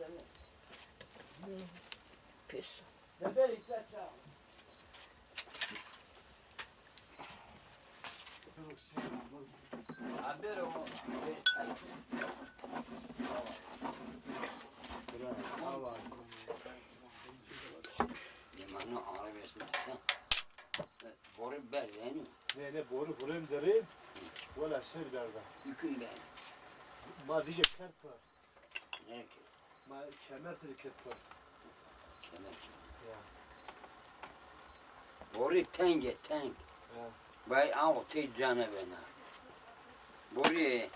seni. Pis. Bebe işte çağır. Haber o. Limanı arabasını Boru ber yani. Ne ne boru bulayım derim. Valla ser berda. Yüküm ben. Ma diye kert var. Ne ki? Ma kemer teri kert var. Kemer. Ya. Boru tenge teng. Ya. Bay altı canı bana. Boru.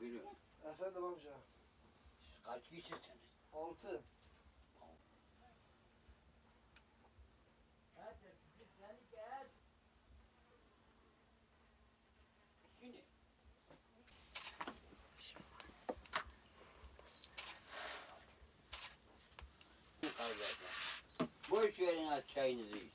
Biliyorum. Efendim amca. Kaç kişisiniz? Altı. Boş verin az çayınızı için.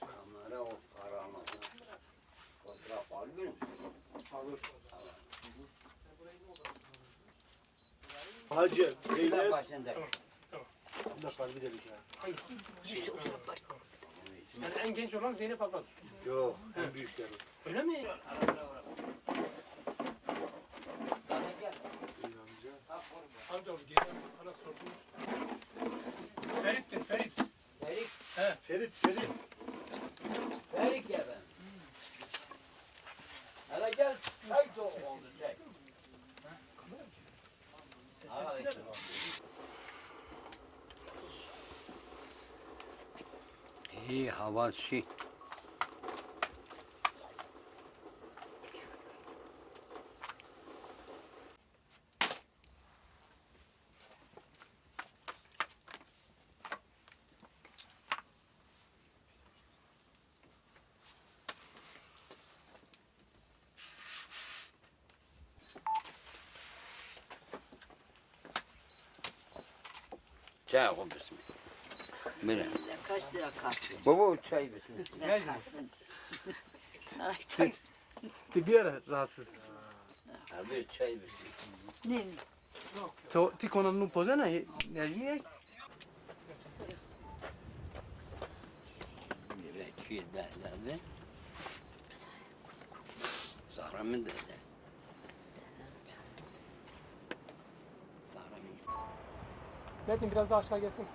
Kamera o karanlıkta. Fotoğraf alıyor musun? Alır. Hacı. Beyler Beyler. başında. Ne yapar gidelim ya. Düşse o zaman bari. Yani en genç olan Zeynep abla. Yok. En büyükleri. Öyle mi? İyi amca. Amca oğlu geliyor. Bana sordum. Ferit'tir Ferit. Ferik, Ferit Ferit. Ferik ya ben. Hele gel, çay soğuk oldu çay. Hadi. İyi hava Çay koy bismillah. Bire. Kaç lira kalsın? Baba çay bismillah. Ne kalsın? Sana çay. Bir ara rahatsız. Abi çay bismillah. Ne? To, ti con posa na ne ne derlerdi. Zahra mı dedi? Zahra mı? Metin biraz daha aşağı gelsin.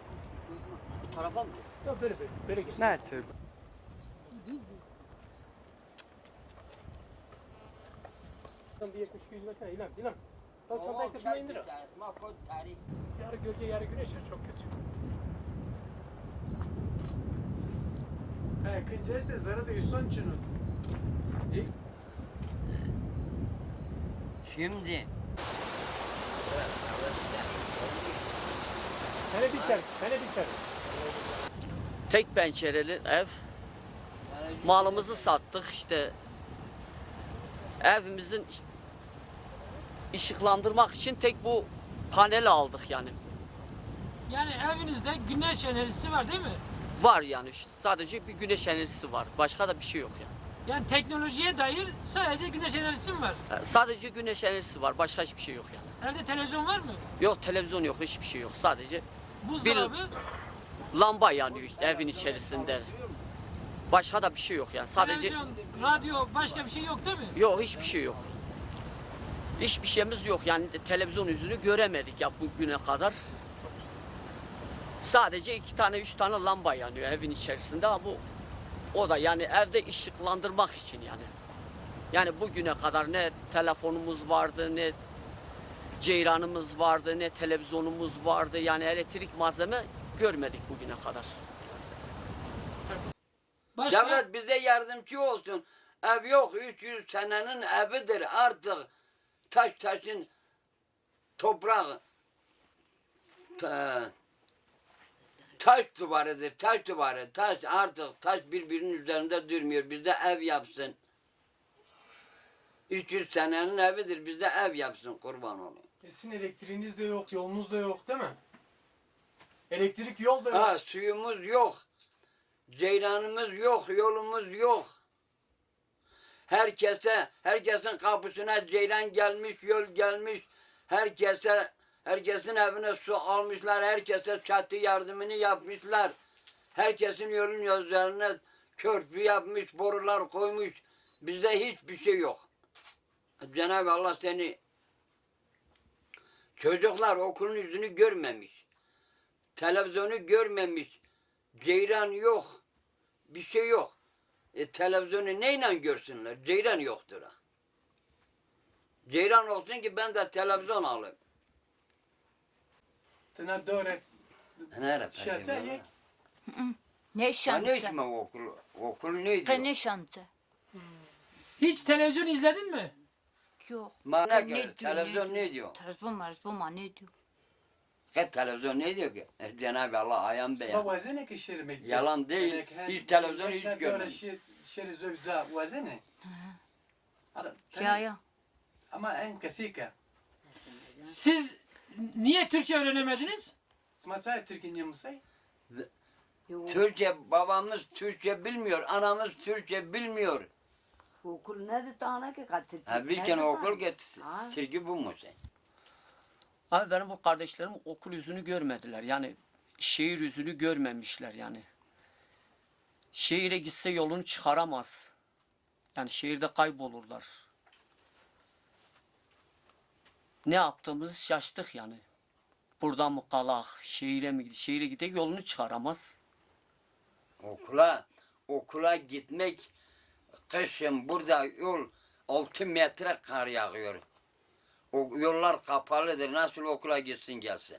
Bu tarafa mı? Ya böyle böyle böyle gel. Ne etti? Tam bir 70 200 versene İlhan. İlhan. Bak Oo, çantayı sırtına indir. Yarı gölge yarı güneş ya çok kötü. E, când este zarada Yusoncun'un. Şimdi Hele biter. Hele biter. Tek pencereli ev. Malımızı sattık işte. Evimizin ışıklandırmak için tek bu paneli aldık yani. Yani evinizde güneş enerjisi var değil mi? Var yani sadece bir güneş enerjisi var. Başka da bir şey yok yani. Yani teknolojiye dair sadece güneş enerjisi mi var? E, Sadece güneş enerjisi var. Başka hiçbir şey yok yani. Evde televizyon var mı? Yok televizyon yok, hiçbir şey yok. Sadece Buzdolabı, lamba yanıyor işte evin içerisinde. Başka da bir şey yok yani. Sadece televizyon, radyo başka bir şey yok değil mi? Yok hiçbir şey yok. Hiçbir şeyimiz yok. Yani televizyon yüzünü göremedik ya bugüne kadar. Sadece iki tane, üç tane lamba yanıyor evin içerisinde ama bu o da yani evde ışıklandırmak için yani. Yani bugüne kadar ne telefonumuz vardı, ne ceyranımız vardı, ne televizyonumuz vardı. Yani elektrik malzeme görmedik bugüne kadar. Başka? devlet bize yardımcı olsun. Ev yok 300 senenin evidir artık. Taş taşın toprak ta- taş duvarıdır. Taş duvarı. Taş artık taş birbirinin üzerinde durmuyor. Bize ev yapsın. 300 senenin evidir. Bize ev yapsın kurban olayım. Sizin elektriğiniz de yok, yolunuz da yok değil mi? Elektrik yol da yok. Ha suyumuz yok. Ceylanımız yok, yolumuz yok. Herkese, herkesin kapısına ceylan gelmiş, yol gelmiş. Herkese, herkesin evine su almışlar. Herkese çatı yardımını yapmışlar. Herkesin yolun üzerine körpü yapmış, borular koymuş. Bize hiçbir şey yok. Cenab-ı Allah seni çocuklar okulun yüzünü görmemiş. Televizyonu görmemiş. Ceyran yok. Bir şey yok. E, televizyonu neyle görsünler? Ceyran yoktur ha. Ceyran olsun ki ben de televizyon alayım. Tına doğru. Nerede? Şahsen yek. Ne Ha, ne şantı? ismi okul? Okul neydi? Ne şantı? Hiç televizyon izledin mi? Yok. Bana Ne göre diyor, televizyon ne diyor? Televizyon ma ne diyor? He, televizyon ne diyor ki? E, Cenab-ı Allah ayan beyan. vazene ki şeri mekte. Yalan değil. Hiç televizyon hiç görmedim. Şeri, şeri zövza vazene. Ya ya. Ama en kasika. Siz niye Türkçe öğrenemediniz? Smasaya Türkiye mısay? Türkçe babamız Türkçe bilmiyor. Anamız Türkçe bilmiyor. Okul nerede tane ki katil? Ha, bir kere okul. Türkçe bu mu sen? Abi benim bu kardeşlerim okul yüzünü görmediler. Yani şehir yüzünü görmemişler yani. Şehire gitse yolunu çıkaramaz. Yani şehirde kaybolurlar. Ne yaptığımızı şaştık yani. Burada mı kalak, şehire mi gidiyor? Şehire gidecek yolunu çıkaramaz. Okula okula gitmek kışın burada yol 6 metre kar yağıyor. O yollar kapalıdır. Nasıl okula gitsin gelsin?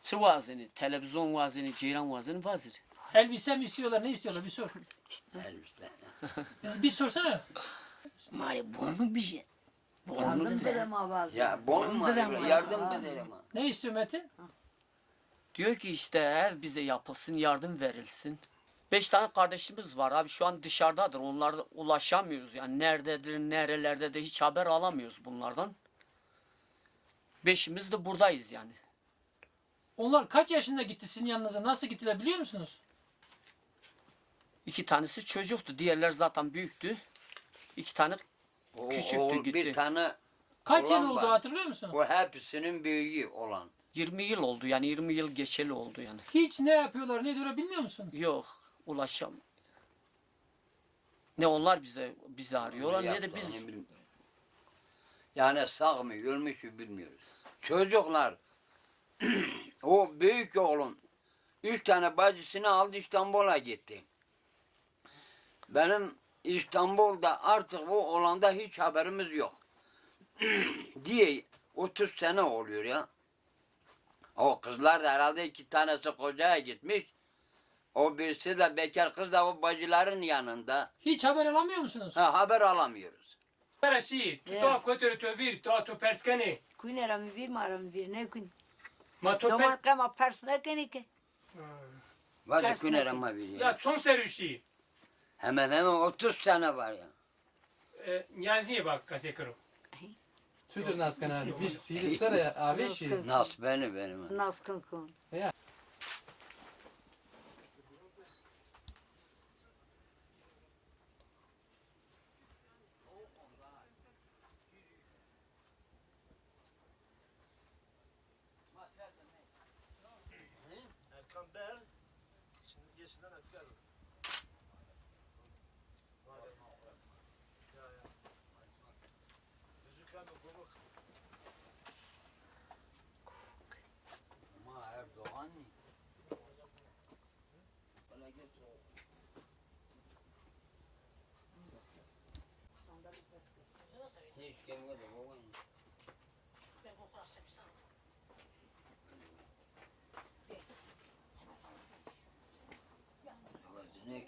Çı vazini, televizyon vazini, ceyran vazini vazir. Elbise mi istiyorlar? Ne istiyorlar? Bir sor. Elbise. Bir sorsana. Mari bunu bir şey. Yardım da- ederim abi. Ya bon mu? Yardım ha. Ne istiyor Metin? Diyor ki işte ev bize yapılsın, yardım verilsin. Beş tane kardeşimiz var abi şu an dışarıdadır. Onlara ulaşamıyoruz. Yani nerededir, nerelerde de hiç haber alamıyoruz bunlardan. Beşimiz de buradayız yani. Onlar kaç yaşında gitti sizin yanınıza? Nasıl gittiler biliyor musunuz? İki tanesi çocuktu. Diğerler zaten büyüktü. İki tane O, Küçüktü, o gitti. Bir tane Kaç yıl Olan oldu var. hatırlıyor musun? o hepsinin büyüğü olan. 20 yıl oldu. Yani 20 yıl geçeli oldu yani. Hiç ne yapıyorlar ne diyorlar bilmiyor musun? Yok ulaşam. Ne onlar bize bizi arıyorlar ne de biz. Yani sağ mı ölmüş mü bilmiyoruz. Çocuklar o büyük oğlum üç tane bacısını aldı İstanbul'a gitti. Benim İstanbul'da artık o olanda hiç haberimiz yok. diye 30 sene oluyor ya. O kızlar da herhalde iki tanesi kocaya gitmiş. O birisi de bekar kız da o bacıların yanında. Hiç haber alamıyor musunuz? Ha, haber alamıyoruz. Rashid, tu to kotere to vir, to to perskani. Kuin era mi bir mi bir ne kuin. Ma to pers... Domar kama pers ne keni ki. Vazı ki. ama bir Ya ya. çon seruşi. Hemen hemen 30 sene var ya. Nyazni bak kasekaro. Tüdür naskan abi. Bir silistere abi şey. Nas beni benim. Nas kun kun. Yeşilden öfke alır. Yüzükler mi komuk? Ama Erdoğan mı? Hiç gelmedi baba. Vazı Ne?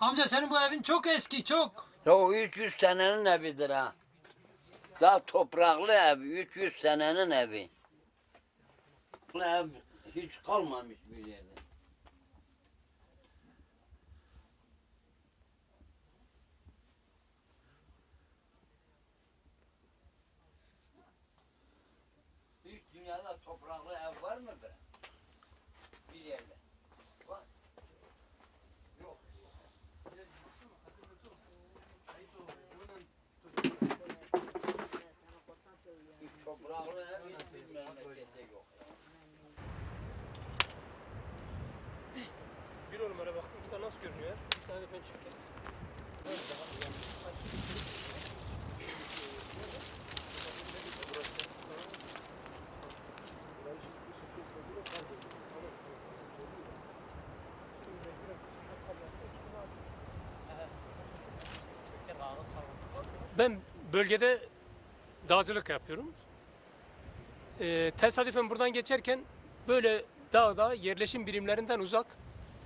Amca senin bu evin çok eski çok. Ya o 300 senenin evidir ha. Daha topraklı ev, 300 senenin evi. Bu ev hiç kalmamış bir yerde. Hiç dünyada topraklı ev var mı be? Bir yerde. Bir numara baktım burada nasıl görünüyor? Bir tane ben çekeyim. Ben bölgede dağcılık yapıyorum. Ee, tesadüfen buradan geçerken böyle dağda yerleşim birimlerinden uzak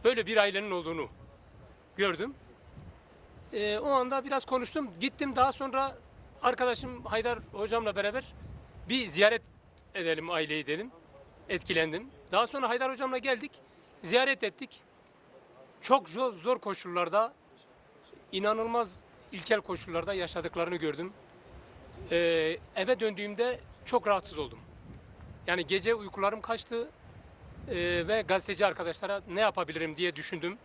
böyle bir ailenin olduğunu gördüm. Ee, o anda biraz konuştum. Gittim daha sonra arkadaşım Haydar hocamla beraber bir ziyaret edelim aileyi dedim. Etkilendim. Daha sonra Haydar hocamla geldik. Ziyaret ettik. Çok zor, zor koşullarda inanılmaz ilkel koşullarda yaşadıklarını gördüm. Ee, eve döndüğümde çok rahatsız oldum. Yani gece uykularım kaçtı ee, ve gazeteci arkadaşlara ne yapabilirim diye düşündüm.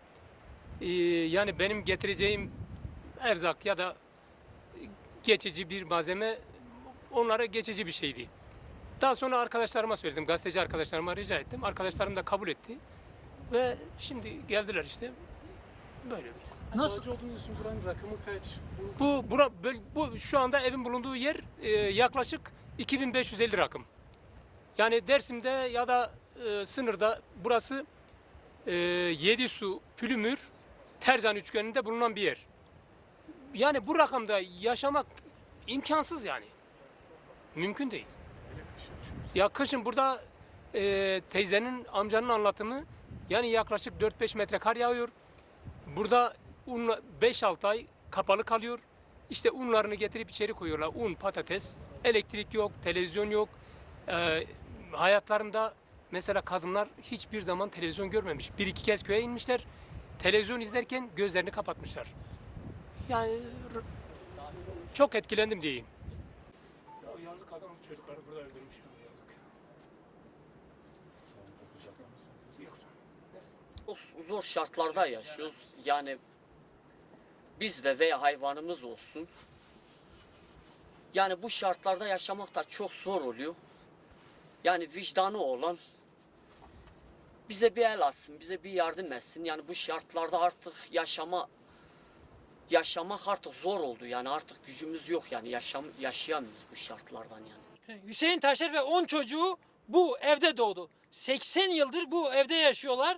Ee, yani benim getireceğim erzak ya da geçici bir malzeme onlara geçici bir şeydi. Daha sonra arkadaşlarıma söyledim, gazeteci arkadaşlarıma rica ettim. Arkadaşlarım da kabul etti. Ve şimdi geldiler işte. Böyle bir. Nasıl? Dağcı olduğunuz için buranın rakımı kaç? Bu Bu, bura, bu şu anda evin bulunduğu yer e, yaklaşık 2550 rakım. Yani Dersim'de ya da e, sınırda burası e, Yedisu, Pülümür, Tercan üçgeninde bulunan bir yer. Yani bu rakamda yaşamak imkansız yani. Mümkün değil. Ya kışın burada e, teyzenin, amcanın anlatımı yani yaklaşık 4-5 metre kar yağıyor. Burada un 5-6 ay kapalı kalıyor. İşte unlarını getirip içeri koyuyorlar. Un, patates, elektrik yok, televizyon yok. Ee, hayatlarında mesela kadınlar hiçbir zaman televizyon görmemiş. Bir iki kez köye inmişler. Televizyon izlerken gözlerini kapatmışlar. Yani çok etkilendim diyeyim. Ya yazık adam çocukları burada öldürmüş. Yazık. Zor şartlarda yaşıyoruz. Yani biz de veya hayvanımız olsun. Yani bu şartlarda yaşamak da çok zor oluyor. Yani vicdanı olan bize bir el atsın, bize bir yardım etsin. Yani bu şartlarda artık yaşama yaşamak artık zor oldu. Yani artık gücümüz yok yani yaşam yaşayamıyoruz bu şartlardan yani. Hüseyin Taşer ve 10 çocuğu bu evde doğdu. 80 yıldır bu evde yaşıyorlar.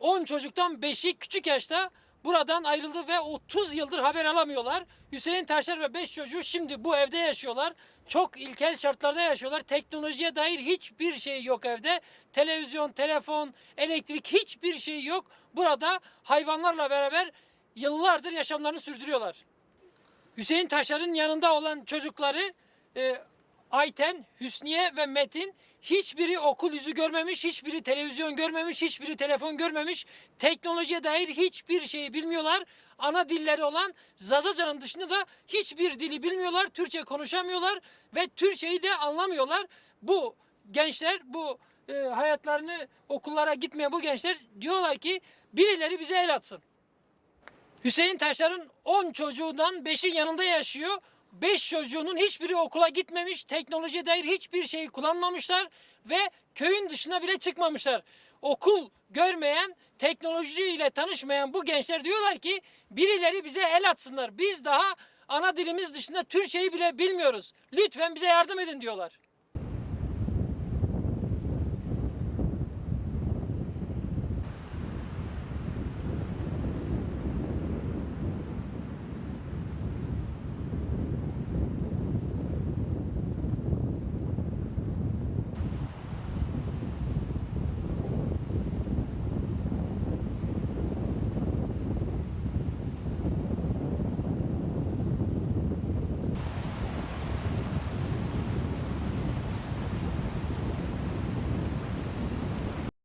10 çocuktan 5'i küçük yaşta buradan ayrıldı ve 30 yıldır haber alamıyorlar. Hüseyin Taşer ve 5 çocuğu şimdi bu evde yaşıyorlar. Çok ilkel şartlarda yaşıyorlar. Teknolojiye dair hiçbir şey yok evde. Televizyon, telefon, elektrik hiçbir şey yok. Burada hayvanlarla beraber yıllardır yaşamlarını sürdürüyorlar. Hüseyin Taşar'ın yanında olan çocukları e, Ayten, Hüsniye ve Metin hiçbiri okul yüzü görmemiş, hiçbiri televizyon görmemiş, hiçbiri telefon görmemiş. Teknolojiye dair hiçbir şeyi bilmiyorlar. Ana dilleri olan Zazacan'ın dışında da hiçbir dili bilmiyorlar. Türkçe konuşamıyorlar ve Türkçeyi de anlamıyorlar. Bu gençler, bu e, hayatlarını okullara gitmeyen bu gençler diyorlar ki birileri bize el atsın. Hüseyin Taşar'ın 10 çocuğundan 5'i yanında yaşıyor. 5 çocuğunun hiçbiri okula gitmemiş, teknolojiye dair hiçbir şeyi kullanmamışlar ve köyün dışına bile çıkmamışlar. Okul görmeyen, teknolojiyle tanışmayan bu gençler diyorlar ki birileri bize el atsınlar. Biz daha ana dilimiz dışında Türkçeyi bile bilmiyoruz. Lütfen bize yardım edin diyorlar.